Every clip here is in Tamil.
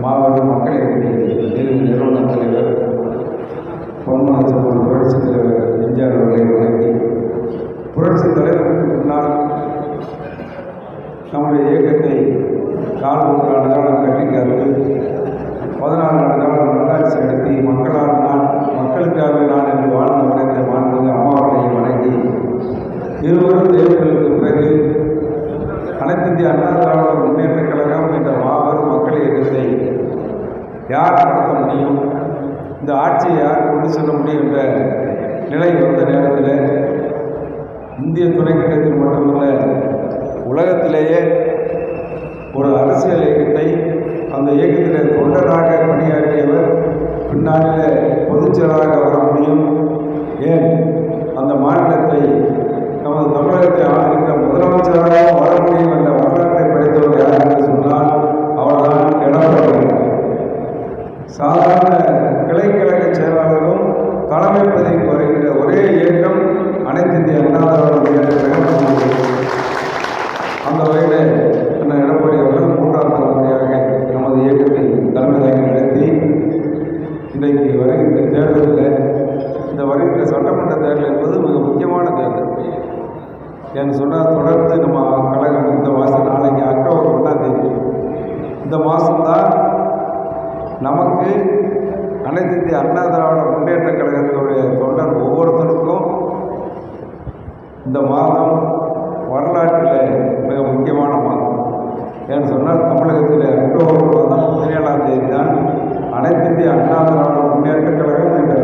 மாவட்ட மக்களை நேரத்தில் இந்திய துணைக்கண்டத்தில் மட்டுமல்ல உலகத்திலேயே ஒரு அரசியல் இயக்கத்தை அந்த இயக்கத்தில் தொண்டராக பணியாற்றியவர் பின்னாளில் பொதுச்செயலாளராக வர முடியும். ஏன்? அந்த மாநிலத்தை நமது தமிழகத்தை ஆளுகின்ற என்று சொன்னால் தொடர்ந்து நம்ம கழகம் இந்த மாதம் நாளைக்கு அக்டோபர் ஒன்றாம் தேதி. இந்த மாதம்தான் நமக்கு அனைத்து இந்திய அண்ணா திராவிட முன்னேற்ற கழகத்துடைய தொண்டர் ஒவ்வொருத்தருக்கும் இந்த மாதம் வரலாற்றில் மிக முக்கியமான மாதம். ஏன்னு சொன்னால் தமிழகத்தில் அக்டோபர் மாதம் பதினேழாம் தேதி தான் அனைத்து இந்திய அண்ணா திராவிட முன்னேற்ற கழகம் என்ற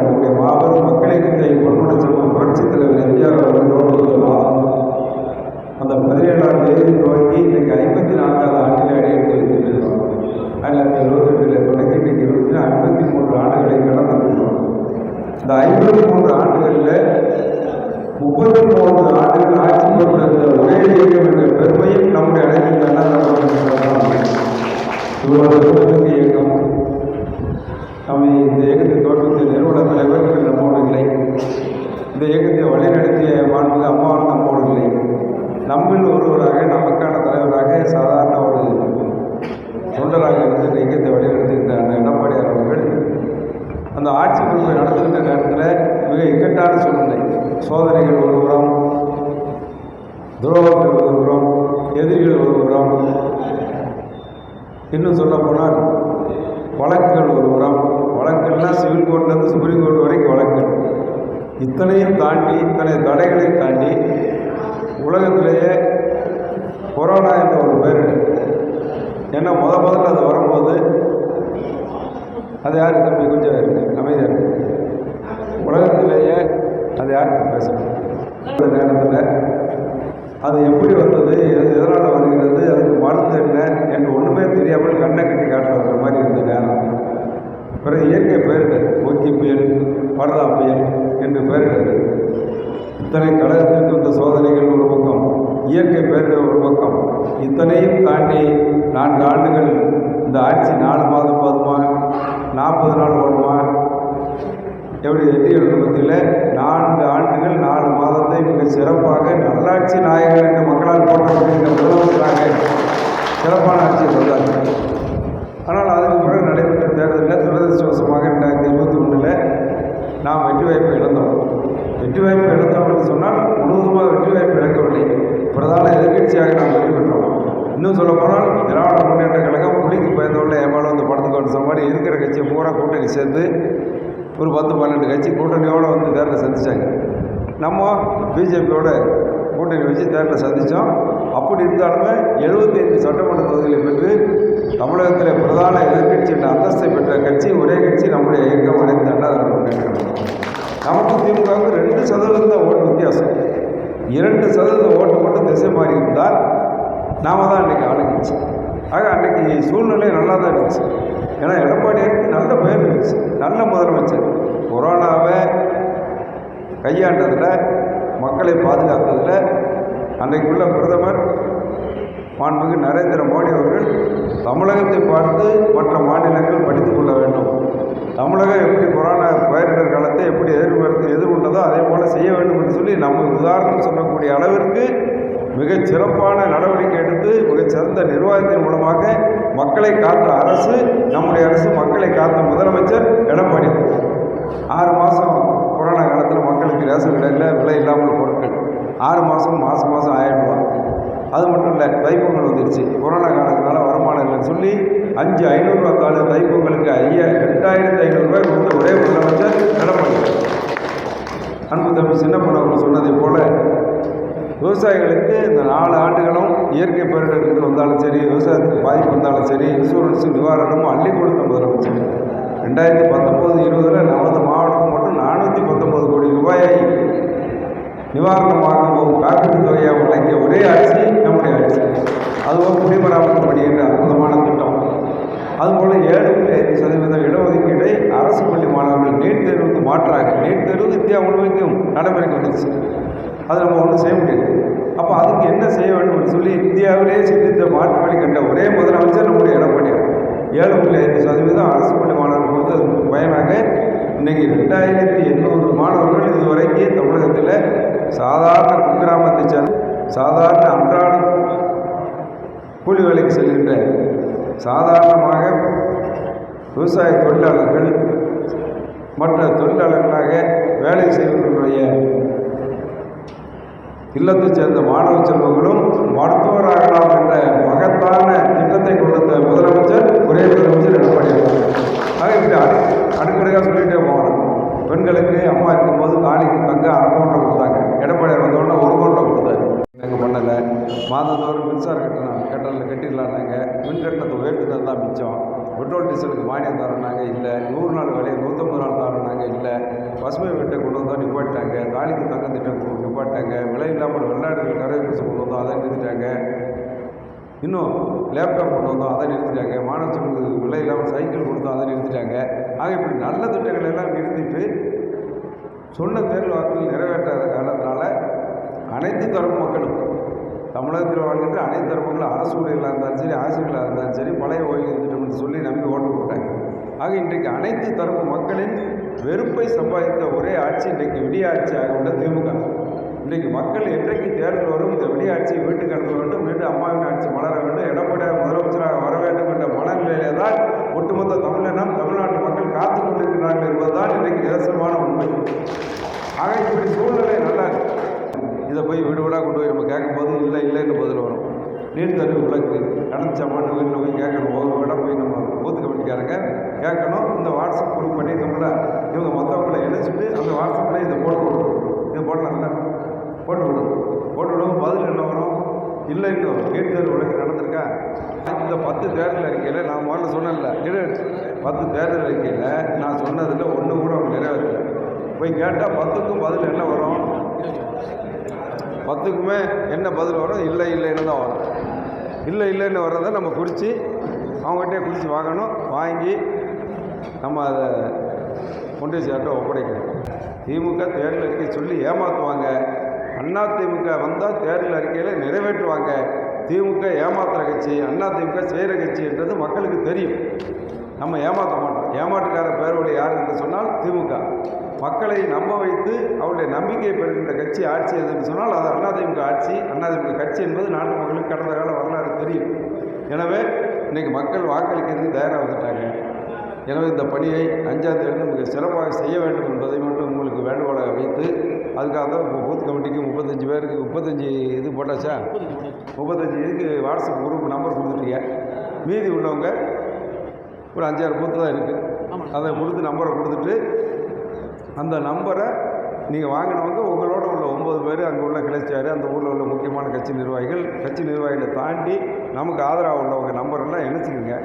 முப்பத்தி மூன்று ஆண்டுகள் ஆட்சி பொறுப்பிருந்த ஒரே இயக்கம் என்ற பெருமையும் நம்முடைய அனைத்து இயக்கம் நம்ம இந்த இயக்கத்தை தோற்றுவித்த நிறுவன தலைவர் இன்று நம்மோடு இல்லை இந்த இயக்கத்தை வழிநடத்திய மாண்புமிகு அம்மாவும் நம்மோடு இல்லை நம்மில் ஒருவராக நமக்கான தலைவராக சாதாரண ஒரு தொண்டராக இருந்து இந்த இயக்கத்தை வழிநடத்துகின்ற எடப்பாடி அவர்கள் அந்த ஆட்சி பொறுப்பை நடத்துகின்ற நேரத்தில் மிக இக்கட்டான சூழ்நிலை. சோதனைகள் ஒரு துரோகங்கள் ஒரு எதிரிகள் ஒரு புறம் இன்னும் சொல்லப்போனால் வழக்குகள் ஒரு வழக்குகள்லாம் சிவில் கோர்ட்லேருந்து சுப்ரீம் கோர்ட் வரைக்கும் வழக்குகள். இத்தனையும் தாண்டி இத்தனை தடைகளை தாண்டி உலகத்திலேயே கொரோனா என்ற ஒரு பேர் ஏன்னா முத முதல்ல அது வரும்போது அது யாருக்கு தம்பி கொஞ்சம் அமைதியாக இருக்கு. உலகத்திலேயே அது யாருக்கு பேசணும்? அந்த நேரத்தில் அது எப்படி வந்தது எது எதனால் வருகிறது அதுக்கு மருந்து என்ன என்று ஒன்றுமே தெரியாமல் கண்ணை கட்டி காட்டில் வர்ற மாதிரி இருந்த நேரம். பிறகு இயற்கை பெயர்கள் ஓக்கி புயல் பரதா புயல் என்று பெயர்கள். இத்தனை கழகத்திற்கு வந்த சோதனைகள் ஒரு பக்கம் இயற்கை பெயர்கள் ஒரு பக்கம். இத்தனையும் தாண்டி நான்கு ஆண்டுகள் இந்த ஆட்சி நாலு மாதம் போதுமா நாற்பது நாள் ஓடுமா எப்படி எட்டியவர்கள் மத்தியில் நான்கு ஆண்டுகள் நாலு மாதத்தை மிக சிறப்பாக நல்லாட்சி நாயகர் என்று மக்களால் போற்றப்படுகின்ற முதலமைச்சராக சிறப்பான ஆட்சியை தந்தார்கள் ஆனால் அதுக்கு பிறகு நடைபெற்ற தேர்தலில் துரதிருஷ்டவசமாக ரெண்டாயிரத்தி இருபத்தி ஒன்றில் நாம் வெற்றி வாய்ப்பு இழந்தோம். வெற்றி வாய்ப்பு இழந்தோம் என்று சொன்னால் முழுவதுமாக வெற்றி வாய்ப்பு இழக்கவில்லை. பிரதான எதிர்க்கட்சியாக நாம் வெற்றி பெற்றோம். இன்னும் சொல்ல போனால் திராவிட முன்னேற்ற கழகம் புலிக்கு பயந்தவள்ள ஏமால வந்து படத்துக்கு சொன்ன மாதிரி இருக்கிற கட்சியை பூரா கூட்டணி சேர்ந்து ஒரு பத்து பன்னெண்டு கட்சி கூட்டணியோடு வந்து தேர்தலை சந்தித்தாங்க நம்ம பிஜேபியோட கூட்டணி வச்சு தேர்தலை சந்தித்தோம் அப்படி இருந்தாலுமே எழுபத்தைந்து சட்டமன்ற தொகுதிகளை பெற்று தமிழகத்தில் பிரதான எதிர்க்கட்சி என்ற அந்தஸ்தை பெற்ற கட்சி ஒரே கட்சி நம்முடைய இயக்கம் அடைந்த அண்ணா நமக்கு திமுகவுக்கு ரெண்டு சதவீதம் தான் ஓட்டு வித்தியாசம். இரண்டு சதவீத ஓட்டு மட்டும் திசை மாறி இருந்தால் நாம தான் அன்றைக்கி ஆளுங்கட்சி. ஆக அன்றைக்கி சூழ்நிலை நல்லா தான் இருந்துச்சு. ஏன்னா எடப்பாடியாருக்கு நல்ல பெயர் இருந்துச்சு. நல்ல முதலமைச்சர். கையாண்டதில் மக்களை பாதுகாத்ததில் அன்றைக்குள்ள பிரதமர் மாண்புமிகு நரேந்திர மோடி அவர்கள் தமிழகத்தை பார்த்து மற்ற மாநிலங்கள் படித்து கொள்ள வேண்டும். தமிழகம் எப்படி கொரோனா பேரிடர் காலத்தை எப்படி எதிர்பார்த்து எதிர்கொண்டதோ அதே போல் செய்ய வேண்டும் என்று சொல்லி நம்ம உதாரணம் சொல்லக்கூடிய அளவிற்கு மிகச் சிறப்பான நடவடிக்கை எடுத்து மிகச் சிறந்த நிர்வாகத்தின் மூலமாக மக்களை காத்த அரசு நம்முடைய அரசு மக்களை காத்த முதலமைச்சர் எடப்பாடி. ஆறு மாதம் ரேஷன் கடையில் விலை இல்லாமல் பொருட்கள். ஆறு மாதம் மாதம் மாதம் ஆயிரம் ரூபாய். அது மட்டும் இல்லை தைப்பொங்கல் வந்துருச்சு. கொரோனா காலத்தினால வருமானம் இல்லைன்னு சொல்லி அஞ்சு ஐநூறுரூவா கால தைப்பொங்கலுக்கு ஐயா ரெண்டாயிரத்து ஐநூறுரூவாய் கொடுத்த ஒரே முதலமைச்சர் எடப்பாடி. அன்பு தம்பி சின்னப்பனவர்கள் சொன்னதை போல் விவசாயிகளுக்கு இந்த நாலு ஆண்டுகளும் இயற்கை பேரிடர்கள் வந்தாலும் சரி விவசாயத்துக்கு பாதிப்பு வந்தாலும் சரி இன்சூரன்ஸ் நிவாரணமும் அள்ளி கொடுத்த முதலமைச்சர். ரெண்டாயிரத்தி பத்தொம்போது இருபதில் நமது மாவட்டத்துக்கு மட்டும் நானூற்றி பத்தொம்போது கோடி ரூபாயை நிவாரணமாகவும் காப்பீட்டுத் தொகையாக வழங்கிய ஒரே ஆட்சி நம்முடைய ஆட்சி. அதுவும் குடிமராமத்து பணி என்ற அற்புதமான திட்டம். அதுபோல் ஏழு புள்ளி ஐந்து சதவீதம் இடஒதுக்கீடை அரசு பள்ளி மாணவர்கள் நீட் தேர்வுக்கு மாற்றாக நீட் தேர்வு இந்தியா முழுமைக்கும் நடைமுறைக்கு வந்துருச்சு அது நம்ம ஒன்றும் செய்ய முடியாது. அப்போ அதுக்கு என்ன செய்ய வேண்டும் சொல்லி இந்தியாவிலேயே சிந்தித்த மாற்று வழி கண்ட ஒரே முதலமைச்சர் நம்முடைய எடப்பாடியார் ஏழு புள்ளி ஐந்து சதவீதம் அரசு பள்ளி மாணவர்கள் வந்து பயனாக இன்னைக்கு ரெண்டாயிரத்தி எண்ணூறு மாணவர்கள் இதுவரைக்கும் தமிழகத்தில் சாதாரண குக்கிராமத்தை சேர்ந்த சாதாரண அன்றாடம் கூலி வேலைக்கு செல்கின்ற சாதாரணமாக விவசாய தொழிலாளர்கள் மற்ற தொழிலாளர்களாக வேலை செய்வர்களுடைய இல்லத்தைச் சேர்ந்த மாணவ செல்வங்களும் மருத்துவராகலாம் என்ற மகத்தான திட்டத்தை கொடுத்த முதலமைச்சர் ஒரே முதலமைச்சர் எடப்பாடி ஆக இப்படி அடு அடுக்கடுக்காக சொல்லிகிட்டே போகணும். பெண்களுக்கு அம்மா இருக்கும்போது காணிக்கு தங்க அரை பவுன் கொடுத்தாங்க எடப்பாடியார் வந்தோடனே ஒரு கோட்டை கொடுத்தாரு. நாங்கள் பண்ணலை? மாதந்தோறும் மின்சார கட்டணம் மின்கட்டணத்தை உயர்த்தினது தான் மிச்சம். பெட்ரோல் டீசலுக்கு மானியம் தரனாங்க இல்லை. நூறு நாள் வேலையை நூற்றம்பது நாள் தரோம்னாங்க இல்லை. பசுமை வீட்டை கொண்டு வந்தால் நிப்பாட்டாங்க தாலிக்கு தங்க திட்டம் கொண்டு நிப்பாட்டாங்க விலை இல்லாமல் வெளிநாடுகள் கரை பசு கொண்டு வந்தோம் அதை நிறுத்திட்டாங்க. இன்னும் லேப்டாப் கொண்டு வந்தோம் அதை நிறுத்திட்டாங்க. மாணவர்களுக்கு விலை இல்லாமல் சைக்கிள் கொடுத்தோம் அதை நிறுத்திட்டாங்க. ஆக இப்படி நல்ல திட்டங்கள் எல்லாம் நிறுத்திட்டு சொன்ன தேர்தல் வாக்குகள் நிறைவேற்றாத காரணத்தினால அனைத்து தரப்பு மக்களும் தமிழகத்தில் வாழ்கின்ற அனைத்து தரப்புகளும் அரசு ஊழியர்களாக இருந்தாலும் சரி ஆசிரியர்களாக இருந்தாலும் சரி பழைய ஓய்வு திட்டம் சொல்லி நம்பி ஓட்டு போட்டாங்க. ஆக இன்றைக்கு அனைத்து தரப்பு மக்களின் வெறுப்பை சம்பாதித்த ஒரே ஆட்சி இன்றைக்கு விடிய ஆட்சியாக உள்ள திமுக. இன்றைக்கு மக்கள் என்றைக்கு தேர்தல் வரும் இந்த விடிய ஆட்சியை வீட்டுக்கு அனுப்ப வேண்டும் மீண்டும் அம்மாவின் ஆட்சி மலர வேண்டும் எடப்பாடியார் முதலமைச்சராக வர வேண்டும் என்ற மனநிலையிலே தான் ஒட்டுமொத்த தமிழினம் தமிழ்நாட்டு மக்கள் காத்து கொண்டிருக்கிறார்கள் என்பதுதான் இன்றைக்கு நிதர்சனமான உண்மை. ஆக இப்படி சூழ்நிலை நல்லா இருக்கு. இதை போய் வீடு வீடாக கொண்டு போய் நம்ம கேட்கும் போது இல்லை இல்லைன்னு பதில் வரும். நீட் தருவி விளக்கு நடந்துச்ச வீட்டில் போய் கேட்கணும். ஒரு இடம் போய் நம்ம பூத்து கமிட்டிக்காரங்க கேட்கணும். இந்த வாட்ஸ்அப் குரூப் பண்ணிட்டோம்ல இவங்க மொத்தவங்களை இணைச்சிட்டு அந்த வாட்ஸ்அப்பில் இதை போட்டு விடணும் இதை போடலாம்ல? போட்டு விடணும் போட்டு விடுவோம் பதில் என்ன வரும்? இல்லை இன்னும் நீட் தேர்வு விளக்கு நடந்திருக்கா? இந்த பத்து தேர்தல் அறிக்கையில் நான் முதல்ல சொன்னேன்ல. பத்து தேர்தல் அறிக்கையில் நான் சொன்னதில் ஒன்று கூட அவங்க நிறைவேற்றல போய் கேட்டால் பத்துக்கும் பதில் என்ன வரும்? பத்துக்குமே என்ன பதில் வரும்? இல்லை இல்லைன்னு தான் வரும். இல்லை இல்லைன்னு வர்றதை நம்ம குறித்து அவங்ககிட்டே குறித்து வாங்கணும். வாங்கி நம்ம அதை கொண்டு சேர்ட்ட ஒப்படைக்கணும். திமுக தேர்தல் அறிக்கை சொல்லி ஏமாற்றுவாங்க அண்ணா திமுக வந்தால் தேர்தல் அறிக்கையில் நிறைவேற்றுவாங்க. திமுக ஏமாத்துகிற கட்சி அண்ணா திமுக செய்கிற கட்சி என்றது மக்களுக்கு தெரியும். நம்ம ஏமாற்ற மாட்டோம். ஏமாற்றுக்கார பேர்வழி யார் என்று சொன்னால் திமுக. மக்களை நம்ப வைத்து அவருடைய நம்பிக்கையை பெறுகின்ற கட்சி ஆட்சி எதுன்னு சொன்னால் அது அதிமுக ஆட்சி. அதிமுக கட்சி என்பது நாட்டு மக்களுக்கு கடந்த கால வரலாறு தெரியும். எனவே இன்றைக்கி மக்கள் வாக்களிக்கிறதுக்கு தயாராக வந்துட்டாங்க. எனவே இந்த பணியை அஞ்சாம் தேதி மிக சிறப்பாக செய்ய வேண்டும் என்பதை மட்டும் உங்களுக்கு வேண்டுகோளாக வைத்து அதுக்காக தான் பூத் கமிட்டிக்கு முப்பத்தஞ்சு பேருக்கு முப்பத்தஞ்சு இது போட்டாச்சா? முப்பத்தஞ்சு இதுக்கு வாட்ஸ்அப் குரூப் நம்பர் கொடுத்துட்டீங்க. மீதி உள்ளவங்க ஒரு அஞ்சாறு பூத்து தான் இருக்குது அதை கொடுத்து நம்பரை கொடுத்துட்டு அந்த நம்பரை நீங்கள் வாங்கினவங்க உங்களோட உள்ள ஒம்பது பேர் அங்கே உள்ள கிளைச்சார் அந்த ஊரில் உள்ள முக்கியமான கட்சி நிர்வாகிகள் கட்சி நிர்வாகிகளை தாண்டி நமக்கு ஆதரவாக உள்ளவங்க நம்பரெல்லாம் இணைச்சிக்கோங்க.